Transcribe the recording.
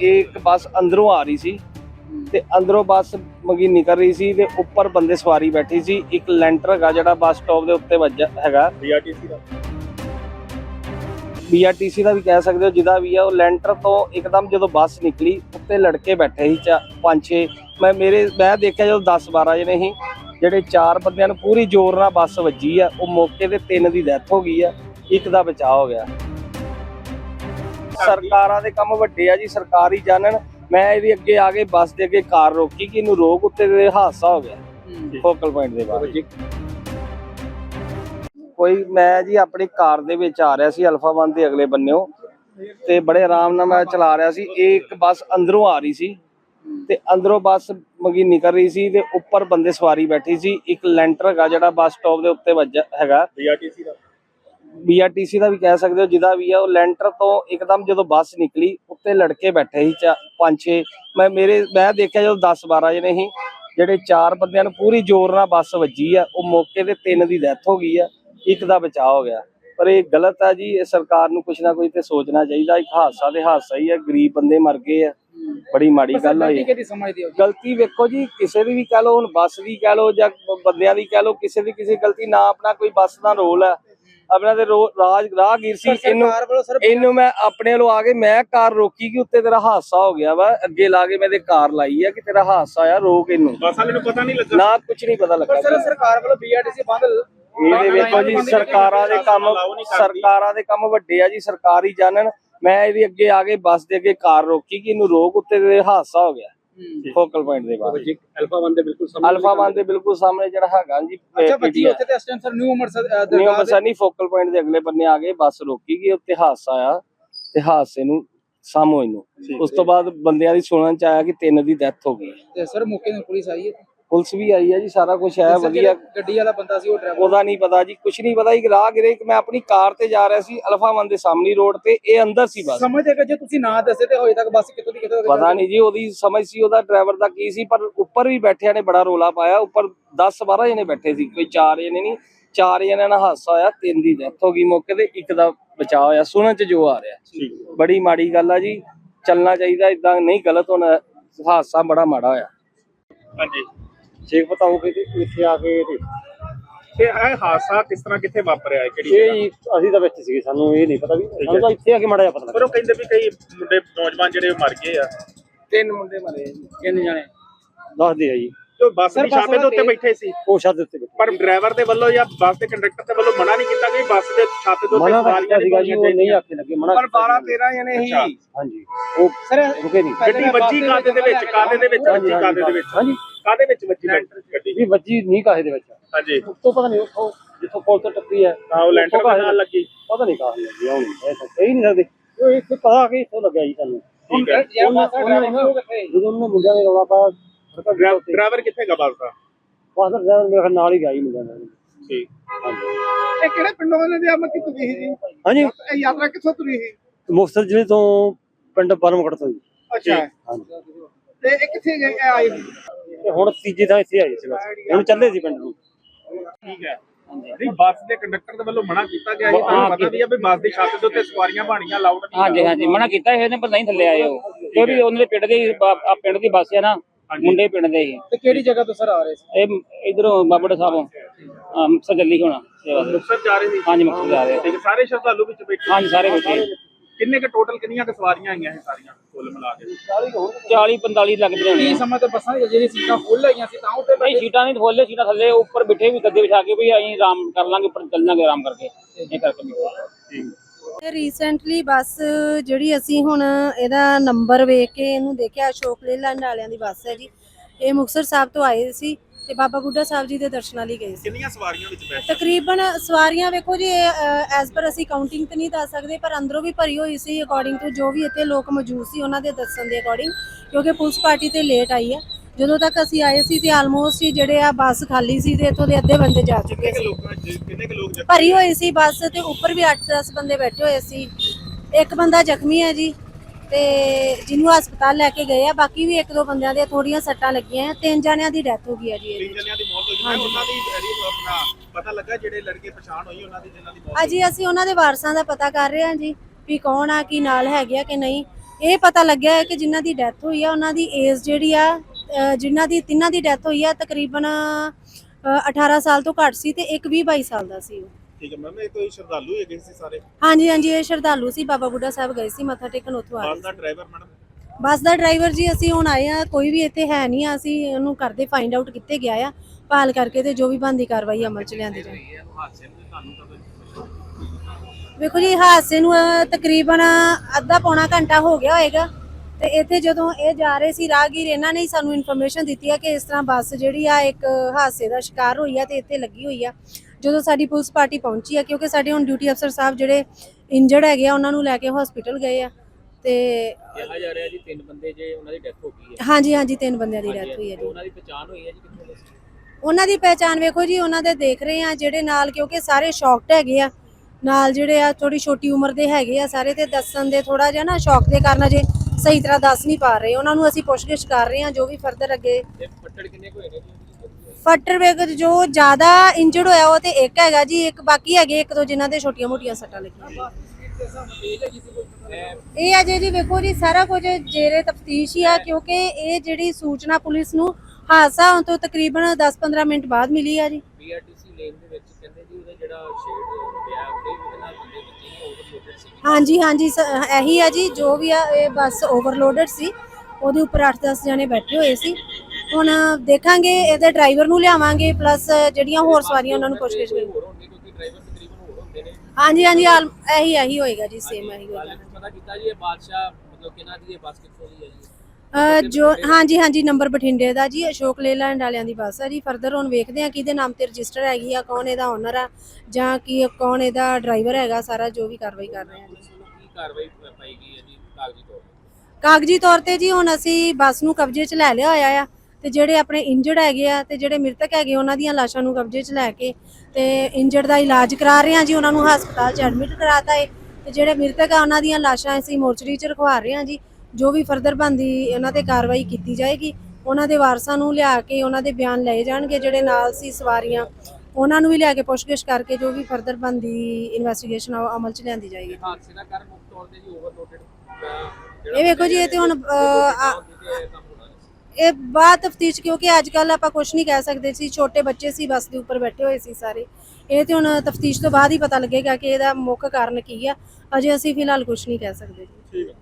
ਇੱਕ ਬੱਸ ਅੰਦਰੋਂ ਆ ਰਹੀ ਸੀ ਤੇ ਅੰਦਰੋਂ ਬੱਸ ਮਗੀ ਨਿਕਲ ਰਹੀ ਸੀ ਤੇ ਉੱਪਰ ਬੰਦੇ ਸਵਾਰੀ ਬੈਠੀ ਸੀ। ਇੱਕ ਲੈਂਟਰ ਹੈਗਾ ਜਿਹੜਾ ਬੱਸ ਸਟਾਪ ਦੇ ਉੱਤੇ ਵੱਜਾ ਹੈਗਾ। ਬੀਆਰਟੀਸੀ ਦਾ। ਬੀਆਰਟੀਸੀ ਦਾ ਵੀ ਕਹਿ ਸਕਦੇ ਹੋ ਜਿਹਦਾ ਵੀ ਆ ਉਹ ਲੈਂਟਰ ਤੋਂ ਇੱਕਦਮ ਜਦੋਂ ਬੱਸ ਨਿਕਲੀ ਉੱਤੇ ਲੜਕੇ ਬੈਠੇ ਸੀ ਚਾ ਪੰਜ ਛੇ। ਮੈਂ ਮੇਰੇ ਮੈਂ ਦੇਖਿਆ ਜਦੋਂ 10 12 ਜਣੇ ਸੀ ਜਿਹੜੇ ਚਾਰ ਬੰਦਿਆਂ ਨੂੰ ਪੂਰੀ ਜ਼ੋਰ ਨਾਲ ਬੱਸ ਵੱਜੀ ਆ ਉਹ ਮੌਕੇ ਤੇ ਤਿੰਨ ਦੀ ਡੈਥ ਹੋ ਗਈ ਆ ਇੱਕ ਦਾ ਬਚਾਅ ਹੋ ਗਿਆ। ਸਰਕਾਰਾਂ ਦੇ ਕੰਮ ਵੱਡੇ ਆ ਜੀ ਸਰਕਾਰ ਹੀ ਜਾਣਨ ਮੈਂ ਇਹਦੀ ਅੱਗੇ ਆ ਕੇ ਬੱਸ ਦੇ ਅੱਗੇ ਕਾਰ ਰੋਕੀ ਕਿ ਇਹਨੂੰ ਰੋਕ ਉੱਤੇ ਤੇ ਹਾਦਸਾ ਹੋ ਗਿਆ। ਫੋਕਲ ਪੁਆਇੰਟ ਦੇ ਬਾਅਦ। ਕੋਈ ਮੈਂ ਜੀ ਆਪਣੀ ਕਾਰ ਦੇ ਵਿੱਚ ਆ ਰਿਹਾ ਸੀ ਅਲਫਾ 1 ਦੇ ਅਗਲੇ ਬੰਨਿਓ। ਤੇ ਬੜੇ ਆਰਾਮ ਨਾਲ ਮੈਂ ਚਲਾ ਰਿਹਾ ਸੀ। ਇਹ ਇੱਕ ਬੱਸ ਅੰਦਰੋਂ ਆ ਰਹੀ ਸੀ। ਤੇ ਅੰਦਰੋਂ ਬੱਸ ਮਗੀ ਨਿਕਲ ਰਹੀ ਸੀ ਤੇ ਉੱਪਰ ਬੰਦੇ ਸਵਾਰੀ ਬੈਠੀ ਸੀ। ਇੱਕ ਲੈਂਟਰ ਹੈਗਾ ਜਿਹੜਾ ਬੱਸ ਸਟਾਪ ਦੇ ਉੱਤੇ ਵੱਜਾ ਹੈਗਾ। ਬੀਆਰਟੀਸੀ ਦਾ। ਬੀਆਰਟੀਸੀ ਦਾ ਵੀ ਕਹਿ ਸਕਦੇ ਹੋ ਜਿਹਦਾ ਵੀ ਆ ਉਹ ਲੈਂਟਰ ਤੋਂ ਇੱਕਦਮ ਜਦੋਂ ਬੱਸ ਨਿਕਲੀ ਉੱਤੇ ਲੜਕੇ ਬੈਠੇ ਸੀ ਚਾ ਪੰਜ ਛੇ ਮੈਂ ਮੇਰੇ ਮੈਂ ਦੇਖਿਆ ਜਦੋਂ 10 12 ਜਣੇ ਸੀ ਜਿਹੜੇ ਚਾਰ ਬੰਦਿਆਂ ਨੂੰ ਪੂਰੀ ਜ਼ੋਰ ਨਾਲ ਬੱਸ ਵੱਜੀ ਆ ਉਹ ਮੌਕੇ ਤੇ ਤਿੰਨ ਦੀ ਡੈਥ ਹੋ ਗਈ ਆ ਇੱਕ ਦਾ ਬਚਾਅ ਹੋ ਗਿਆ। ਪਰ ਇਹ ਗਲਤ ਆ ਜੀ ਇਹ ਸਰਕਾਰ ਨੂੰ ਕੁਛ ਨਾ ਕੁਛ ਤੇ ਸੋਚਣਾ ਚਾਹੀਦਾ ਇੱਕ ਹਾਦਸਾ ਦੇ ਹਾਦਸਾ ਹੀ ਆ ਗਰੀਬ ਬੰਦੇ ਮਰ ਗਏ ਆ। ਬੜੀ ਮਾੜੀ ਗੱਲ ਆ ਇਹ। ਕਿਹਦੀ ਸਮਝਦੇ ਹੋ ਗਲਤੀ ਵੇਖੋ ਜੀ ਕਿਸੇ ਦੀ ਵੀ ਕਹਿ ਲਓ ਹੁਣ ਬੱਸ ਦੀ ਕਹਿ ਲਓ ਜਾਂ ਬ- ਬੰਦਿਆਂ ਦੀ ਕਹਿ ਲਓ ਕਿਸੇ ਦੀ ਕਿਸੇ ਗਲਤੀ ਨਾ ਆਪਣਾ ਕੋਈ ਬੱਸ ਦਾ ਰੋਲ ਹੈ ਆਪਣਾ ਤੇ ਰਾਜ ਰਾਹਗੀਰ ਸੀ ਇਹਨੂੰ ਇਹਨੂੰ ਮੈਂ ਆਪਣੇ ਵੱਲੋਂ ਆ ਕੇ ਮੈਂ ਕਾਰ ਰੋਕੀ ਕਿ ਉੱਤੇ ਤੇਰਾ ਹਾਦਸਾ ਹੋ ਗਿਆ ਵਾ ਅੱਗੇ ਲਾ ਕੇ ਮੈਂ ਤੇ ਕਾਰ ਲਾਈ ਆ ਕਿ ਤੇਰਾ ਹਾਦਸਾ ਆ ਰੋਕ ਇਹਨੂੰ। ਬੱਸ ਪਤਾ ਨਹੀਂ ਲੱਗਾ। ਨਾ ਕੁਝ ਨਹੀਂ ਪਤਾ ਲੱਗਾ ਸਰ ਸਰਕਾਰ ਵੱਲੋਂ ਬੀਆਰਟੀਸੀ ਬੰਦ ਇਹਦੇ ਵੇਖੋ ਜੀ ਸਰਕਾਰਾਂ ਦੇ ਕੰਮ ਸਰਕਾਰਾਂ ਦੇ ਕੰਮ ਵੱਡੇ ਆ ਜੀ ਸਰਕਾਰ ਹੀ ਜਾਣਨ। ਮੈਂ ਇਹਦੀ ਅੱਗੇ ਆ ਕੇ ਬੱਸ ਦੇ ਅੱਗੇ ਕਾਰ ਰੋਕੀ ਕਿ ਇਹਨੂੰ ਰੋਕ ਉੱਤੇ ਤੇ ਹਾਦਸਾ ਹੋ ਗਿਆ। ਫੋਕਲ ਪੁਆਇੰਟ ਦੇ ਬਾਅਦ। ਅਲਫਾ 1 ਦੇ ਬਿਲਕੁਲ ਅਲਫਾ 1 ਦੇ ਬਿਲਕੁਲ ਸਾਹਮਣੇ ਜਿਹੜਾ ਹੈਗਾ ਜੀ ਅੱਛਾ ਬੱਚੀ ਉੱਥੇ ਤੇ assistant sir new Amritsar new ਦੇ- ਬਸਨੀ ਫੋਕਲ ਪੁਆਇੰਟ ਦੇ ਅਗਲੇ ਬੰਨੇ ਆ ਗਏ ਬੱਸ ਰੋਕੀ ਗਈ ਉੱਤੇ ਹਾਦਸਾ ਆਇਆ ਤੇ ਹਾਦਸੇ ਨੂੰ ਸਾਹਮਣੇ ਨੂੰ। ਉਸ ਤੋਂ ਬਾਅਦ ਬੰਦਿਆਂ ਦੀ ਸੁਣਨ ਚ ਆਇਆ ਕਿ ਤਿੰਨ ਦੀ ਡੈਥ ਹੋ ਗਈ। ਤੇ ਸਰ ਮੌਕੇ ਤੇ ਪੁਲਿਸ ਆਈ ਹੈ? ਪੁਲਿਸ ਵੀ ਆਈ ਹੈ ਜੀ ਸਾਰਾ ਕੁਝ ਹੈ ਵਧੀਆ। ਗੱਡੀ ਵਾਲਾ ਬੰਦਾ ਸੀ ਉਹ ਡਰਾਈਵਰ ਉਹਦਾ ਨਹੀਂ ਪਤਾ ਜੀ ਕੁਝ ਨਹੀਂ ਪਤਾ ਇੱਕ ਰਾਹ ਗਿਰੇ ਕਿ ਮੈਂ ਆਪਣੀ ਕਾਰ ਤੇ ਜਾ ਰਿਹਾ ਸੀ ਅਲਫਾ 1 ਦੇ ਸਾਹਮਣੀ ਰੋਡ ਤੇ ਇਹ ਅੰਦਰ ਸੀ ਬੱਸ। ਸਮਝਦੇ ਕਿ ਜੇ ਤੁਸੀਂ ਨਾ ਦੱਸੇ ਤੇ ਹੋਏ ਤੱਕ ਬੱਸ ਕਿੱਥੋਂ ਦੀ ਕਿੱਥੋਂ ਤੱਕ ਪਤਾ ਨਹੀਂ ਜੀ ਉਹਦੀ ਸਮਝ ਸੀ ਉਹਦਾ ਡਰਾਈਵਰ ਦਾ ਕੀ ਸੀ ਪਰ ਉੱਪਰ ਵੀ ਬੈਠਿਆਂ ਨੇ ਬੜਾ ਰੋਲਾ ਪਾਇਆ ਉੱਪਰ 10 12 ਜਣੇ ਬੈਠੇ ਸੀ ਕੋਈ 4 ਜਣੇ ਨਹੀਂ ਚਾਰ ਜਣਿਆਂ ਨਾਲ ਹਾਦਸਾ ਹੋਇਆ ਤਿੰਨ ਦੀ ਡੈਥ ਹੋ ਗਈ ਮੌਕੇ ਤੇ ਇੱਕ ਦਾ ਬਚਾਅ ਹੋਇਆ ਸੁਣਨ ਚ ਜੋ ਆ ਰਿਹਾ। ਬੜੀ ਮਾੜੀ ਗੱਲ ਆ ਜੀ ਚੱਲਣਾ ਚਾਹੀਦਾ ਇਦਾਂ ਨਹੀਂ ਗਲਤ ਹੋਣਾ ਹਾਦਸਾ ਬੜਾ ਮਾੜਾ ਹੋਇਆ। ਹਾਂਜੀ। ਚੇਕ ਬਤਾਓ ਕਿ ਇੱਥੇ ਆ ਕੇ ਤੇ ਤੇ ਇਹ ਹਾਦਸਾ ਕਿਸ ਤਰ੍ਹਾਂ ਕਿੱਥੇ ਵਾਪਰਿਆ ਹੈ ਕਿਹੜੀ ਇਹ ਜਗ੍ਹਾ? ਜੀ ਅਸੀਂ ਤਾਂ ਵਿੱਚ ਸੀਗੇ ਸਾਨੂੰ ਇਹ ਨਹੀਂ ਪਤਾ ਵੀ ਸਾਨੂੰ ਤਾਂ ਇੱਥੇ ਆ ਕੇ ਮਾੜਾ ਜਿਹਾ ਪਤਾ ਪਰ ਉਹ ਕਹਿੰਦੇ ਵੀ ਕਈ ਮੁੰਡੇ ਨੌਜਵਾਨ ਜਿਹੜੇ ਮਰ ਗਏ ਆ। ਤਿੰਨ ਮੁੰਡੇ ਮਰੇ ਜੀ ਕਿੰਨੇ ਜਾਣੇ। ਲੱਗਾ ਦੱਸਦੇ ਆ ਜੀ। ਜੋ ਬੱਸ ਦੀ ਛਾਪੇ ਦੇ ਉੱਤੇ ਵਾਲਾ ਬੈਠੇ ਸੀ। ਉਹ ਛੱਤ ਦੇ ਉੱਤੇ ਬੈਠੇ। ਪਰ ਡਰਾਈਵਰ ਦੇ ਵੱਲੋਂ ਜਾਂ ਬੱਸ ਦੇ ਕੰਡਕਟਰ ਦੇ ਵੱਲੋਂ ਮਨਾ ਨਹੀਂ ਕੀਤਾ ਕਿ ਬੱਸ ਦੇ ਛੱਤ ਦੇ ਉੱਤੇ ਮਨਾ ਤਾਂ ਸਵਾਰੀਆਂ ਕੀਤਾ ਸੀਗਾ ਜੀ ਉਹ ਨਹੀਂ। ਆਖੇ ਲੱਗੇ ਮਨਾ ਪਰ ਕੀਤਾ 12 ਸੀਗਾ। 13 ਜਣੇ ਅੱਛਾ। ਹੀ ਹਾਂਜੀ। ਉਹ ਸਰ ਰੁਕੇ ਨਹੀਂ। ਗੱਡੀ ਵੱਜੀ ਕਾਦੇ ਦੇ ਵਿੱਚ ਕਾਦੇ ਦੇ ਵਿੱਚ ਵੱਜੀ ਕਾਦੇ ਦੇ ਵਿੱਚ। ਹਾਂਜੀ। ਕਾਦੇ ਵਿੱਚ ਵੱਜੀ ਗੱਡੀ? ਵੀ ਵੱਜੀ ਨਹੀਂ ਕਾਹੇ ਦੇ ਵਿੱਚ? ਹਾਂਜੀ। ਉੱਤੋਂ ਪਤਾ ਨਹੀਂ ਉੱਥੋਂ ਜਿੱਥੋਂ ਪੁਲ ਤੋਂ ਟੱਪੀ ਹੈ। ਹਾਂ ਉਹ ਲੈਂਟਰ ਦੇ ਨਾਲ ਲੱਗੀ। ਪਤਾ ਨਹੀਂ ਕਾਹੇ ਲੱਗੀ ਆਉਣੀ ਇਹ ਤਾਂ ਕਹਿ ਨਹੀਂ ਸਕਦੇ ਉਹ ਇੱਕ ਪਤਾ ਕਿ ਇੱਥੋਂ ਲੱਗਿਆ ਜੀ ਸਾਨੂੰ। ਠੀਕ ਹੈ। ਦਾ ਜਦੋਂ ਉਹਨਾਂ ਮੁੰਡਿਆਂ ਨੇ ਰੌਲਾ ਪਾਇਆ ਦੇ ਡਰਾਈਵਰ ਕਿੱਥੇ ਗਾ ਬੱਸ ਦਾ? ਬਸ ਡਰਾਈਵਰ ਮੇਰੇ ਖਿਆਲ ਨਾਲ ਹੀ ਗਿਆ ਜੀ ਮੁੰਡਿਆਂ ਨਾਲ ਠੀਕ। ਹਾਂਜੀ। ਇਹ ਕਿਹੜੇ ਪਿੰਡੋਂ ਦੇ ਨੇ? ਆਮਦ ਕਿੱਥੋਂ ਦੀ ਸੀ? ਜੀ ਹਾਂਜੀ। ਇਹ ਯਾਤਰਾ ਕਿੱਥੋਂ ਤੁਰੀ ਸੀ? ਮੁਕਤਸਰ ਜ਼ਿਲ੍ਹੇ ਤੋਂ ਪਿੰਡ ਬਰਮਗੜ ਤੋਂ ਜੀ। ਅੱਛਾ। ਹਾਂਜੀ। ਤੇ ਇਹ ਕਿੱਥੇ ਗਏ ਆਏ? ਤੇ ਹੁਣ ਤੀਜੇ ਥਾਂ ਇੱਥੇ ਆਏ ਸੀ ਬਸ। ਹੁਣ ਚੱਲੇ ਸੀ ਪਿੰਡ ਨੂੰ। ਠੀਕ ਹੈ। ਨਹੀਂ ਬੱਸ ਦੇ ਕੰਡਕਟਰ ਦੇ ਵੱਲੋਂ ਮਨਾ ਕੀਤਾ ਗਿਆ ਸੀ ਤੁਹਾਨੂੰ ਪਤਾ ਵੀ ਆ ਵੀ ਬੱਸ ਦੀ ਛੱਤ ਦੇ ਉੱਤੇ ਸਵਾਰੀਆਂ ਬਾਣੀਆਂ ਲਾਊਡ ਨਹੀਂ ਹਾਂਜੀ ਹਾਂਜੀ ਮਨਾ ਕੀਤਾ ਇਹਨੇ ਪਰ ਨਹੀਂ ਥੱਲੇ ਆਏ ਉਹ। ਕਿਉਂਕਿ ਉਹਨਾਂ ਦੇ ਪਿੰਡ ਦੇ ਹੀ ਬਾ- ਆ ਪਿੰਡ ਦੀ ਬੱਸ ਹੈ ਨਾ ਮੁੰਡੇ ਪਿੰਡ ਦੇ ਹੀ ਤੇ ਕਿਹੜੀ ਜਗ੍ਹਾ ਤੋਂ ਸਰ ਆ ਰਹੇ ਸੀ? ਇਹ ਇਧਰੋਂ ਬਾਬੜੇ ਸਾਹਿਬੋਂ ਜਲਦੀ ਹੋਣਾ। ਸੇਵਾ ਦੇ। ਮੁਕਤਸਰ ਜਾ ਰਹੇ ਸੀ? ਹਾਂਜੀ ਮੁਕਤਸਰ ਜਾ ਰਹੇ ਆ। ਠੀਕ ਹੈ, ਸਾਰੇ ਸ਼ਰਧਾਲੂ ਵਿੱਚ ਬੈਠੇ ਹਾਂਜੀ ਸਾਰੇ ਬੈਠੇ ਕਿੰਨੇ ਕੁ ਟੋਟਲ ਕਿੰਨੀਆਂ ਕੁ ਸਵਾਰੀਆਂ ਆਈਆਂ ਇਹ ਸਾਰੀਆਂ? ਕੁੱਲ ਮਿਲਾ ਕੇ। 40 45 ਲੱਗ ਕੀ ਜਾਂਦੇ ਸਮਾਂ ਤੇ ਬੱਸਾਂ ਜਿਹੜੀ ਸੀਟਾਂ ਫੁੱਲ ਹੈਗੀਆਂ ਸੀ ਤਾਂ ਉੱਤੇ ਭਾਈ ਸੀਟਾਂ ਨਹੀਂ ਖੋਲੇ ਸੀਟਾਂ ਥੱਲੇ ਉੱਪਰ ਬਿਠੇ ਵੀ ਗੱਦੇ ਵਿਛਾ ਕੇ ਵੀ ਅਸੀਂ ਆਰਾਮ ਕਰ ਲਾਂਗੇ ਉੱਪਰ ਚੱਲ ਜਾਾਂਗੇ ਆਰਾਮ ਕਰਕੇ। ਇਹ ਕਰਕੇ ਵੀ ਰੀਸੈਂਟਲੀ ਬੱਸ ਜਿਹੜੀ ਅਸੀਂ ਹੁਣ ਇਹਦਾ ਨੰਬਰ ਵੇਖ ਕੇ ਇਹਨੂੰ ਦੇਖਿਆ ਅਸ਼ੋਕ ਲੇਲੈਂਡ ਵਾਲਿਆਂ ਦੀ ਬੱਸ ਹੈ ਜੀ। ਇਹ ਮੁਕਤਸਰ ਸਾਹਿਬ ਤੋਂ ਆਏ ਸੀ। ਤੇ ਬਾਬਾ ਬੁੱਢਾ ਸਾਹਿਬ ਜੀ ਦੇ ਦਰਸ਼ਨਾਂ ਲਈ ਗਏ ਸੀ। ਕਿੰਨੀਆਂ ਸਵਾਰੀਆਂ ਵਿੱਚ ਬੈਠੇ ਤਕਰੀਬਨ ਸਵਾਰੀਆਂ ਵੇਖੋ ਜੀ ਐਸ ਪਰ ਅਸੀਂ ਕਾਊਂਟਿੰਗ ਤੇ ਨਹੀਂ ਦੱਸ ਸਕਦੇ ਪਰ ਅੰਦਰੋਂ ਵੀ ਭਰੀ ਹੋਈ ਸੀ ਅਕੋਰਡਿੰਗ ਟੂ ਜੋ ਵੀ ਇੱਥੇ ਲੋਕ ਮੌਜੂਦ ਸੀ ਉਹਨਾਂ ਦੇ ਦੱਸਣ ਦੇ ਅਕੋਰਡਿੰਗ ਕਿਉਂਕਿ ਪੁਲਿਸ ਪਾਰਟੀ ਤੇ ਲੇਟ ਆਈ ਹੈ। ਜਦੋਂ ਤੱਕ ਅਸੀਂ ਆਏ ਸੀ ਤੇ ਆਲਮੋਸਟ ਹੀ ਜਿਹੜੇ ਆ ਬੱਸ ਖਾਲੀ ਸੀ ਤੇ ਇੱਥੋਂ ਦੇ ਅੱਧੇ ਬੰਦੇ ਜਾ ਚੁੱਕੇ ਸੀ। ਲੋਕਾਂ ਕਿੰਨੇ ਕੁ ਲੋਕ ਭਰੀ ਹੋਈ ਸੀ ਬੱਸ ਤੇ ਉੱਪਰ ਵੀ 8-10 ਬੰਦੇ ਬੈਠੇ ਹੋਏ ਸੀ। ਇੱਕ ਬੰਦਾ ਜ਼ਖਮੀ ਹੈ ਜੀ ਤੇ ਜਿਹਨੂੰ ਹਸਪਤਾਲ ਲੈ ਕੇ ਗਏ ਆ ਬਾਕੀ ਵੀ ਇੱਕ ਦੋ ਬੰਦਿਆਂ ਦੇ ਥੋੜੀਆਂ ਸੱਟਾਂ ਲੱਗੀਆਂ ਆ ਤਿੰਨ ਜਣਿਆਂ ਦੀ ਡੈਥ ਹੋ ਗਈ ਹੈ ਜੀ ਤਿੰਨ। ਜਣਿਆਂ ਦੀ ਮੌਤ ਹੋਈ ਮੈਂ ਉਹਨਾਂ ਦੀ ਜਿਹੜੀ ਆਪਣਾ ਪਤਾ ਲੱਗਾ ਜਿਹੜੇ ਲੜਕੇ ਪਛਾਣ ਹੋਈ ਉਹਨਾਂ ਦੀ ਜਿਨ੍ਹਾਂ ਦੀ ਮੌਤ ਅਜੀ ਅਸੀਂ ਉਹਨਾਂ ਦੇ ਵਾਰਸਾਂ ਦਾ ਪਤਾ ਕਰ ਰਹੇ ਹਾਂ ਜੀ ਵੀ ਕੌਣ ਆ ਕੀ ਨਾਲ ਹੈਗੇ ਆ ਕਿ ਨਹੀਂ। ਇਹ ਪਤਾ ਲੱਗਿਆ ਹੈ ਕਿ ਜਿਨ੍ਹਾਂ ਦੀ ਡੈਥ ਹੋਈ ਆ ਉਹਨਾਂ ਦੀ ਏਜ ਜਿਹੜੀ ਆ ਅ, ਜਿਨ੍ਹਾਂ ਦੀ ਤਿੰਨਾਂ ਦੀ ਡੈਥ ਹੋਈ ਆ ਤਕਰੀਬਨ ਅ, 18 ਸਾਲ ਤੋਂ ਘੱਟ ਸੀ ਤੇ ਇੱਕ 20 22 ਸਾਲ ਦਾ ਸੀ ਉਹ। ਠੀਕ ਹੈ ਮੈਮ ਇਹ ਕੋਈ ਸ਼ਰਧਾਲੂ ਹੈਗੇ ਸੀ ਸਾਰੇ? ਹਾਂਜੀ ਹਾਂਜੀ ਇਹ ਸ਼ਰਧਾਲੂ ਸੀ ਬਾਬਾ ਬੁੱਢਾ ਸਾਹਿਬ ਗਏ ਸੀ ਮੱਥਾ ਟੇਕਣ ਉੱਥੋਂ ਆ ਬੱਸ ਦਾ ਡਰਾਈਵਰ ਮੈਡਮ? ਬੱਸ ਦਾ ਡਰਾਈਵਰ ਜੀ ਅਸੀਂ ਹੁਣ ਆਏ ਆ ਕੋਈ ਵੀ ਇੱਥੇ ਹੈ ਨਹੀਂ ਆ ਅਸੀਂ ਉਹਨੂੰ ਕਰਦੇ ਫਾਈਂਡ ਆਊਟ ਕਿੱਥੇ ਗਿਆ ਆ ਭਾਲ ਕਰਕੇ ਤੇ ਜੋ ਵੀ ਬੰਦੀ ਕਾਰਵਾਈ ਅਮਲ ਚ ਲਿਆਂਦੀ ਜਾਏ ਹਾਦਸੇ ਨੂੰ ਤੁਹਾਨੂੰ ਕਦੋਂ ਵੇਖੋ ਜੀ ਹਾਦਸੇ ਨੂੰ ਅਹ, ਤਕਰੀਬਨ ਅੱਧਾ ਪੌਣਾ ਘੰਟਾ ਹੋ ਗਿਆ ਹੋਏਗਾ ਤੇ ਇੱਥੇ ਜਦੋਂ ਇਹ ਜਾ ਰਹੇ ਸੀ ਰਾਹਗੀਰ ਇਹਨਾਂ ਨੇ ਹੀ ਸਾਨੂੰ ਇਨਫੋਰਮੇਸ਼ਨ ਦਿੱਤੀ ਆ ਕਿ ਇਸ ਤਰ੍ਹਾਂ ਬੱਸ ਜਿਹੜੀ ਆ ਇੱਕ ਹਾਦਸੇ ਦਾ ਸ਼ਿਕਾਰ ਹੋਈ ਆ ਤੇ ਇੱਥੇ ਲੱਗੀ ਹੋਈ ਆ। ਜਦੋਂ ਸਾਡੀ ਪੁਲਿਸ ਪਾਰਟੀ ਪਹੁੰਚੀ ਆ ਕਿਉਂਕਿ ਸਾਡੇ ਹੁਣ ਡਿਊਟੀ ਅਫਸਰ ਸਾਹਿਬ ਜਿਹੜੇ ਇੰਜਰਡ ਹੈਗੇ ਆ ਉਹਨਾਂ ਨੂੰ ਲੈ ਕੇ ਹਸਪੀਟਲ ਗਏ ਆ ਤੇ ਕਿਹਾ ਜਾ ਰਿਹਾ ਜੀ ਤਿੰਨ ਬੰਦੇ ਜੇ ਉਹਨਾਂ ਦੀ ਡੈਥ ਹੋ ਗਈ ਹੈ। ਹਾਂਜੀ ਹਾਂਜੀ ਤਿੰਨ ਬੰਦਿਆਂ ਦੀ ਡੈਥ ਹੋਈ ਹੈ ਜੀ। ਉਹਨਾਂ ਦੀ ਪਛਾਣ ਹੋਈ ਹੈ ਜੀ ਕਿੱਥੋਂ ਦੇ ਸੀ? ਉਹਨਾਂ ਦੀ ਪਹਿਚਾਣ ਵੇਖੋ ਜੀ ਉਹਨਾਂ ਦੇ ਦੇਖ ਰਹੇ ਆ ਜਿਹੜੇ ਨਾਲ ਕਿਉਂਕਿ ਸਾਰੇ ਸ਼ੌਕਡ ਹੈਗੇ ਆ। ਨਾਲ ਜਿਹੜੇ ਆ ਥੋੜੀ ਛੋਟੀ ਉਮਰ ਦੇ ਹੈਗੇ ਆ ਸਾਰੇ ਤੇ ਦੱਸਣ ਦੇ ਥੋੜਾ ਜਿਹਾ ਨਾ ਸ਼ੌਕ ਦੇ ਕਾਰਨ ਅਜੇ ਸਹੀ ਤਰ੍ਹਾਂ ਦੱਸ ਨਹੀਂ ਪਾ ਰਹੇ। ਉਹਨਾਂ ਨੂੰ ਅਸੀਂ ਪੁੱਛਗਿੱਛ ਕਰ ਰਹੇ ਆ ਜੋ ਵੀ ਫਰਦਰ ਅੱਗੇ ਤੇ ਫੱਟੜ ਕਿੰਨੇ ਕੁ ਹੋਏ ਨੇ ਜੀ? ਫੱਟਰ ਵੇਗ ਜੋ ਜ਼ਿਆਦਾ ਇੰਜਰਡ ਹੋਇਆ ਉਹ ਤੇ ਇੱਕ ਹੈਗਾ ਜੀ ਇੱਕ ਬਾਕੀ ਹੈਗੇ ਇੱਕ ਦੋ ਜਿਨ੍ਹਾਂ ਦੇ ਛੋਟੀਆਂ ਮੋਟੀਆਂ ਸੱਟਾਂ ਲੱਗੀਆਂ। ਇਹ ਅਜੇ ਜੀ ਵੇਖੋ ਜੀ ਸਾਰਾ ਕੁਝ ਜੇਰੇ ਤਫਤੀਸ਼ ਹੀ ਆ ਕਿਉਂਕਿ ਇਹ ਜਿਹੜੀ ਸੂਚਨਾ ਪੁਲਿਸ ਨੂੰ ਹਾਦਸਾ ਹੋਣ ਤੋਂ ਤਕਰੀਬਨ 10-15 ਮਿੰਟ ਬਾਅਦ ਮਿਲੀ ਆ ਜੀ। ਪੀਆਰਟੀਸੀ ਲੇਨ ਦੇ ਵਿੱਚ ਕਹਿੰਦੇ ਜੀ ਉਹਦਾ ਜਿਹੜਾ ਸ਼ੇਡ ਪਿਆ ਉਹਦੇ ਉਹਦੇ ਨਾਲ ਬੰਦੇ ਬੱਚੇ ਨੇ ਓਵਰਲੋਡਡ ਸੀ। ਹਾਂਜੀ ਹਾਂਜੀ ਇਹੀ ਆ ਜੀ ਜੋ ਵੀ ਆ ਇਹ ਬੱਸ ਓਵਰਲੋਡਡ ਸੀ। ਉਹਦੇ ਉੱਪਰ 8-10 ਜਣੇ ਬੈਠੇ ਹੋਏ ਸੀ। ਹੁਣ ਦੇਖਾਂਗੇ ਇਹਦੇ ਡਰਾਈਵਰ ਨੂੰ ਲਿਆਵਾਂਗੇ ਪਲੱਸ ਜਿਹੜੀਆਂ ਹੋਰ ਸਵਾਰੀਆਂ ਉਹਨਾਂ ਨੂੰ ਪੁੱਛਗਿੱਛ ਕਰਾਂਗੇ ਹਾਂਜੀ ਹਾਂਜੀ ਆਲ- ਇਹੀ ਇਹੀ ਹੋਏਗਾ ਜੀ ਸੇਮ ਇਹੀ ਹੋਏਗਾ ਪਤਾ ਕੀਤਾ ਜੀ ਇਹ ਬਾਦਸ਼ਾਹ ਮਤਲਬ ਕਿਹਨਾਂ ਦੀ ਇਹ ਬੱਸ ਕਿੱਥੋਂ ਦੀ ਹੈ ਜੀ ਅਹ ਜੋ ਹਾਂਜੀ ਹਾਂਜੀ ਨੰਬਰ ਬਠਿੰਡੇ ਦਾ ਜੀ ਅਸ਼ੋਕ ਲੇਲੈਂਡ ਵਾਲਿਆਂ ਦੀ ਬੱਸ ਹੈ ਜੀ ਫਰਦਰ ਹੁਣ ਵੇਖਦੇ ਆ ਕਿਹਦੇ ਨਾਮ ਤੇ ਰਜਿਸਟਰ ਹੈਗੀ ਆ ਕੌਣ ਇਹਦਾ ਓਨਰ ਆ ਜਾਂ ਕੀ ਕੌਣ ਇਹਦਾ ਡਰਾਈਵਰ ਹੈਗਾ ਸਾਰਾ ਜੋ ਵੀ ਕਾਰਵਾਈ ਕਰ ਰਹੇ ਆ ਜੀ ਪੁਲਿਸ ਕੀ ਕਾਰਵਾਈ ਪ- ਪਾਈ ਗਈ ਹੈ ਜੀ ਕਾਗਜ਼ੀ ਤੌਰ ਤੇ ਕਾਗਜ਼ੀ ਤੌਰ ਤੇ ਜੀ ਹੁਣ ਅਸੀਂ ਬੱਸ ਨੂੰ ਕਬਜ਼ੇ 'ਚ ਲੈ ਲਿਆ ਹੋਇਆ ਆ ਤੇ ਜਿਹੜੇ ਆਪਣੇ ਇੰਜਰਡ ਹੈਗੇ ਆ ਤੇ ਜਿਹੜੇ ਮ੍ਰਿਤਕ ਹੈਗੇ ਉਹਨਾਂ ਦੀਆਂ ਲਾਸ਼ਾਂ ਨੂੰ ਕਬਜ਼ੇ 'ਚ ਲੈ ਕੇ ਤੇ ਇੰਜਰਡ ਦਾ ਇਲਾਜ ਕਰਾ ਰਹੇ ਆ ਜੀ ਉਹਨਾਂ ਨੂੰ ਹਸਪਤਾਲ 'ਚ ਐਡਮਿਟ ਕਰਾਤਾ ਏ ਤੇ ਜਿਹੜੇ ਮ੍ਰਿਤਕ ਆ ਉਹਨਾਂ ਦੀਆਂ ਲਾਸ਼ਾਂ ਅਸੀਂ ਮੋਰਚਰੀ 'ਚ ਰਖਵਾ ਰਹੇ ਆ ਜੀ ਜੋ ਵੀ ਫਰਦਰ ਬੰਦੀ ਇਹਨਾਂ ਤੇ ਕਾਰਵਾਈ ਕੀਤੀ ਜਾਏਗੀ ਉਹਨਾਂ ਦੇ ਵਾਰਸਾਂ ਨੂੰ ਲਿਆ ਕੇ ਉਹਨਾਂ ਦੇ ਬਿਆਨ ਲਏ ਜਾਣਗੇ ਜਿਹੜੇ ਨਾਲ ਸੀ ਸਵਾਰੀਆਂ ਉਹਨਾਂ ਨੂੰ ਵੀ ਲਿਆ ਕੇ ਪੁੱਛਗਿੱਛ ਕਰਕੇ ਜੋ ਵੀ ਫਰਦਰ ਬੰਦੀ ਇਨਵੈਸਟੀਗੇਸ਼ਨ ਅਮਲ 'ਚ ਲਿਆਂਦੀ ਜਾਏਗੀ ਹਾਦਸੇ ਦਾ ਕਾਰਨ ਮੁੱਖ ਤੌਰ ਤੇ ਜੀ ਓਵਰਲੋਡਡ ਇਹ ਵੇਖੋ ਜੀ ਇਹ ਤੇ ਹੁਣ ਆ-। ਇਹ ਬਾਤ ਤਫਤੀਸ਼ ਕਿਉਂਕਿ ਅੱਜ ਕੱਲ ਆਪਾਂ ਕੁਝ ਨਹੀਂ ਕਹਿ ਸਕਦੇ ਸੀ ਛੋਟੇ ਬੱਚੇ ਸੀ, ਬੱਸ ਦੇ ਉੱਪਰ ਬੈਠੇ ਹੋਏ ਸੀ ਸਾਰੇ। ਇਹ ਤੇ ਹੁਣ ਤਫਤੀਸ਼ ਤੋਂ ਬਾਅਦ ਹੀ ਪਤਾ ਲੱਗੇਗਾ ਕਿ ਇਹਦਾ ਮੁੱਖ ਕਾਰਨ ਕੀ ਆ। ਅਜੇ ਅਸੀਂ ਫਿਲਹਾਲ ਕੁਝ ਨਹੀਂ ਕਹਿ ਸਕਦੇ ਜੀ। ਠੀਕ ਹੈ